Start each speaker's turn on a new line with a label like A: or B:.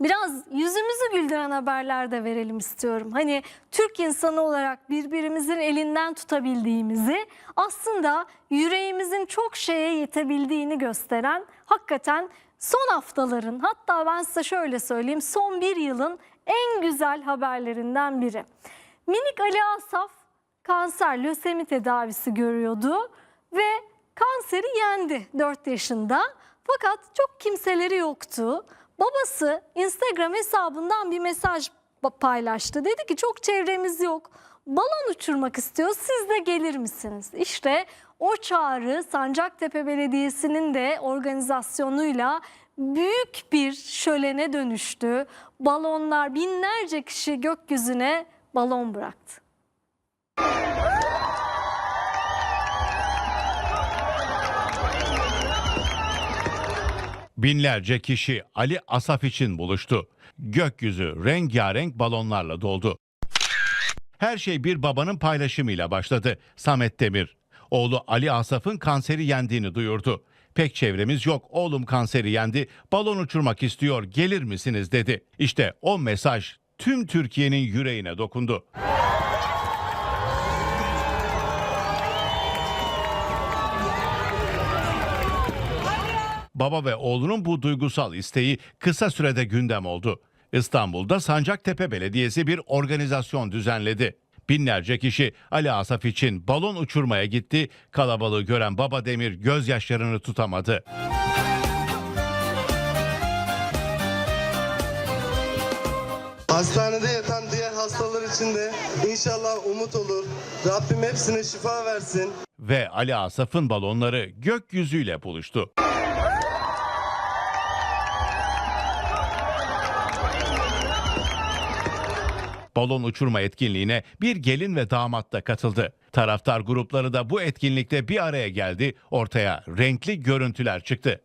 A: biraz yüzümüzü güldüren haberler de verelim istiyorum. Hani Türk insanı olarak birbirimizin elinden tutabildiğimizi aslında yüreğimizin çok şeye yetebildiğini gösteren hakikaten son haftaların hatta ben size şöyle söyleyeyim son bir yılın en güzel haberlerinden biri. Minik Ali Asaf kanser lösemi tedavisi görüyordu ve kanseri yendi 4 yaşında. Fakat çok kimseleri yoktu. Babası Instagram hesabından bir mesaj pa- paylaştı. Dedi ki çok çevremiz yok. Balon uçurmak istiyor. Siz de gelir misiniz? İşte o çağrı Sancaktepe Belediyesi'nin de organizasyonuyla büyük bir şölene dönüştü. Balonlar binlerce kişi gökyüzüne balon bıraktı.
B: Binlerce kişi Ali Asaf için buluştu. Gökyüzü rengarenk balonlarla doldu. Her şey bir babanın paylaşımıyla başladı. Samet Demir. Oğlu Ali Asaf'ın kanseri yendiğini duyurdu. Pek çevremiz yok. Oğlum kanseri yendi. Balon uçurmak istiyor. Gelir misiniz dedi. İşte o mesaj tüm Türkiye'nin yüreğine dokundu. Baba ve oğlunun bu duygusal isteği kısa sürede gündem oldu. İstanbul'da Sancaktepe Belediyesi bir organizasyon düzenledi. Binlerce kişi Ali Asaf için balon uçurmaya gitti. Kalabalığı gören Baba Demir gözyaşlarını tutamadı.
C: Hastanede yatan diğer hastalar için de inşallah umut olur. Rabbim hepsine şifa versin.
B: Ve Ali Asaf'ın balonları gökyüzüyle buluştu. Balon uçurma etkinliğine bir gelin ve damat da katıldı. Taraftar grupları da bu etkinlikte bir araya geldi. Ortaya renkli görüntüler çıktı.